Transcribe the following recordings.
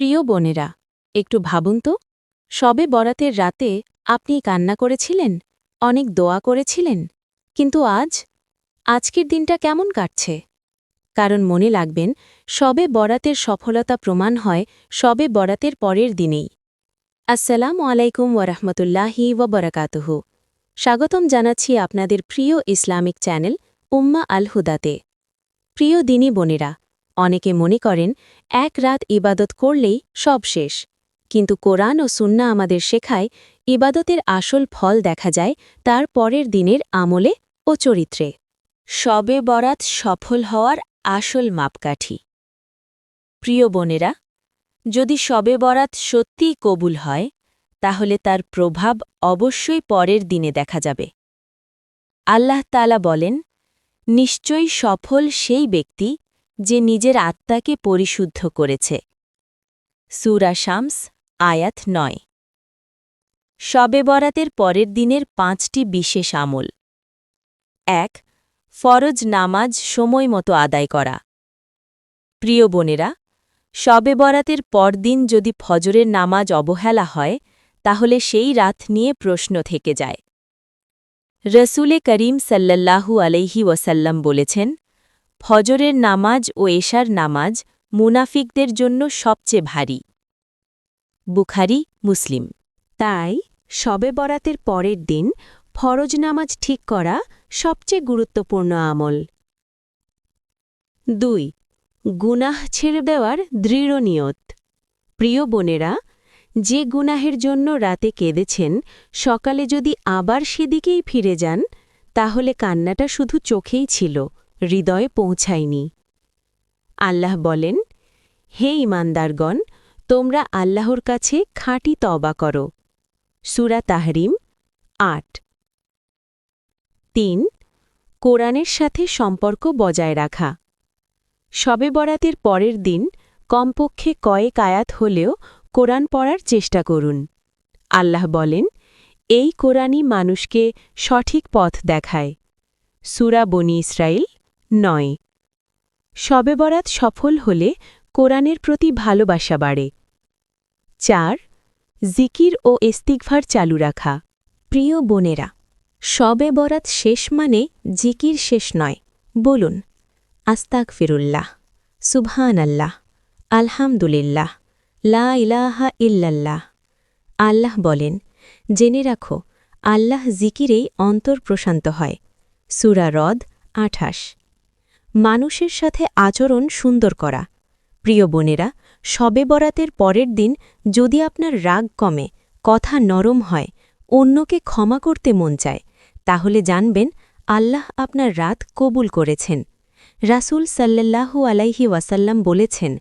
প্রিয় বোনেরা, একটু ভাবুন তো, সবে বরাতের রাতে আপনি কান্না করেছিলেন, অনেক দোয়া করেছিলেন, কিন্তু আজ, আজকের দিনটা কেমন কাটছে? কারণ মনে লাগবেন সবে বরাতের সফলতা প্রমাণ হয় সবে বরাতের পরের দিনেই। আসসালামু আলাইকুম ওরহমতুল্লাহি ওবরাকাতুহ স্বাগতম জানাচ্ছি আপনাদের প্রিয় ইসলামিক চ্যানেল উম্মা আল হুদাতে প্রিয় দিনী বোনেরা অনেকে মনে করেন, এক রাত ইবাদত করলেই সব শেষ। কিন্তু কোরআন ও সুন্না আমাদের শেখায়, ইবাদতের আসল ফল দেখা যায় তার পরের দিনের আমলে ও চরিত্রে। সবে বরাত সফল হওয়ার আসল মাপকাঠি। প্রিয় বোনেরা, যদি সবে বরাত সত্যিই কবুল হয়, তাহলে তার প্রভাব অবশ্যই পরের দিনে দেখা যাবে। আল্লাহ তালা বলেন, নিশ্চয়ই সফল সেই ব্যক্তি যে নিজের আত্মাকে পরিশুদ্ধ করেছে। সুরা শামস, আয়াত নয়। শবে বরাতের পরের দিনের পাঁচটি বিশেষ আমল। এক, ফরজ নামাজ সময় মতো আদায় করা। প্রিয় বোনেরা, শবে বরাতের পরদিন যদি ফজরের নামাজ অবহেলা হয়, তাহলে সেই রাত নিয়ে প্রশ্ন থেকে যায়। রসুলে করিম সাল্লাল্লাহু আলাইহি ওয়াসাল্লাম বলেছেন ফজরের নামাজ ও এশার নামাজ মুনাফিকদের জন্য সবচেয়ে ভারী। বুখারি, মুসলিম। তাই শবে বরাতের পরের দিন ফরজ নামাজ ঠিক করা সবচেয়ে গুরুত্বপূর্ণ আমল। দুই, গুনাহ ছেড়ে দেওয়ার দৃঢ় নিয়ত। প্রিয় বোনেরা, যে গুনাহের জন্য রাতে কেঁদেছেন, সকালে যদি আবার সেদিকেই ফিরে যান, তাহলে কান্নাটা শুধু চোখেই ছিল। হৃদয়ে পৌঁছায়নি। আল্লাহ বলেন, হে ইমানদারগণ তোমরা আল্লাহর কাছে খাঁটি তবা করো। সুরা তাহরিম আট। তিন, কোরআনের সাথে সম্পর্ক বজায় রাখা। শবে বরাতের পরের দিন কমপক্ষে কয়েক আয়াত হলেও কোরআন পড়ার চেষ্টা করুন। আল্লাহ বলেন, এই কোরআনই মানুষকে সঠিক পথ দেখায়। সুরা বনি ইসরায়েল নয়। শবে বরাত সফল হলে কোরআনের প্রতি ভালোবাসা বাড়ে। চার, জিকির ও ইস্তিকভার চালু রাখা। প্রিয় বোনেরা শবে বরাত শেষ মানে জিকির শেষ নয়। বলুন আস্তাক ফিরুল্লাহ সুবহান আল্লাহ আলহামদুলিল্লাহ, লা ইলাহা ইল্লাল্লাহ। আল্লাহ বলেন, জেনে রাখো, আল্লাহ জিকিরেই অন্তর প্রশান্ত হয়। সুরা রদ আঠাশ। মানুষের সাথে আচরণ সুন্দর করা। প্রিয় বোনেরা, শবে বরাতের পরের দিন যদি আপনার রাগ কমে, কথা নরম হয়, অন্যকে ক্ষমা করতে মন চায়, তাহলে জানবেন আল্লাহ আপনার রাত কবুল করেছেন। রাসুল সাল্লাল্লাহু আলাইহি ওয়াসাল্লাম বলেছেন,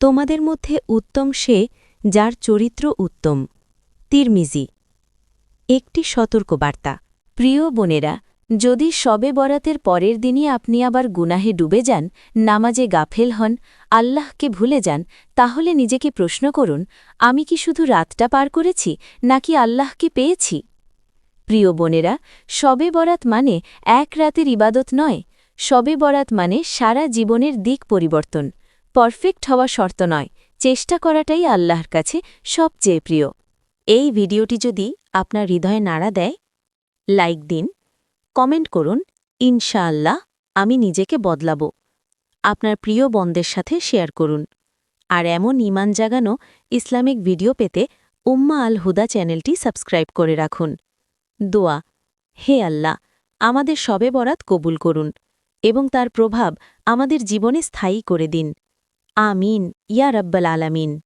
তোমাদের মধ্যে উত্তম সে যার চরিত্র উত্তম। তিরমিজি, একটি সতর্কবার্তা। প্রিয় বোনেরা যদি শবে বরাতের পরের দিনই আপনি আবার গুনাহে ডুবে যান, নামাজে গাফেল হন, আল্লাহকে ভুলে যান, তাহলে নিজেকে প্রশ্ন করুন, আমি কি শুধু রাতটা পার করেছি, নাকি আল্লাহকে পেয়েছি? প্রিয় বোনেরা শবে বরাত মানে এক রাতের ইবাদত নয় শবে বরাত মানে সারা জীবনের দিক পরিবর্তন, পারফেক্ট হওয়া শর্ত নয়, চেষ্টা করাটাই আল্লাহর কাছে সবচেয়ে প্রিয়। এই ভিডিওটি যদি আপনার হৃদয়ে নাড়া দেয়, লাইক দিন কমেন্ট করুন, ইনশাআল্লাহ আমি নিজেকে বদলাব। আপনার প্রিয় বন্ধের সাথে শেয়ার করুন। আর এমন ইমান জাগানো ইসলামিক ভিডিও পেতে উম্মা আল হুদা চ্যানেলটি সাবস্ক্রাইব করে রাখুন। দোয়া, হে আল্লাহ, আমাদের সবে বরাত কবুল করুন এবং তার প্রভাব আমাদের জীবনে স্থায়ী করে দিন। আমিন, ইয়া রব্বাল আলামিন।